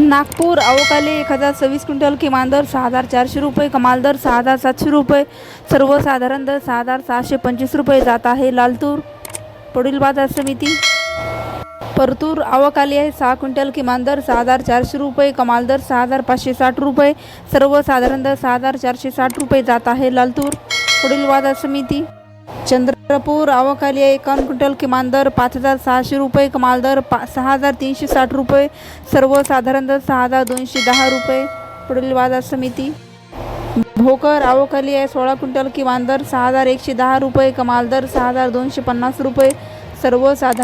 नागपूर अवकाली एक हजार सव्वीस क्विंटल किमान दर सहा हजार चारशे रुपये कमाल दर सहा हजार सातशे रुपये सर्वसाधारण दर सहा हजार सहाशे पंचवीस रुपये जात आहे लालतूर पुढील बाजार समिती. परतूर अवकाली आहे सहा क्विंटल किमान दर सहा हजार चारशे रुपये कमाल दर सहा हजार पाचशे साठ रुपये सर्वसाधारण दर सहा हजार चारशे साठ रुपये जात आहे लालतूर पुढील बाजार समिती. चंद्रपूर आवक आहे. एकावन्न क्विंटल किमान दर पाच हजार सहाशे रुपये कमाल दर पा सहा हजार तीनशे साठ रुपये सर्वसाधारण दर सहा हजार दोनशे दहा रुपये पुढील बाजार समिती. भोकर आवक आहे. सोळा क्विंटल किमान दर सहा हजार एकशे दहा रुपये कमाल दर सहा हजार दोनशे पन्नास रुपये सर्वसाधारण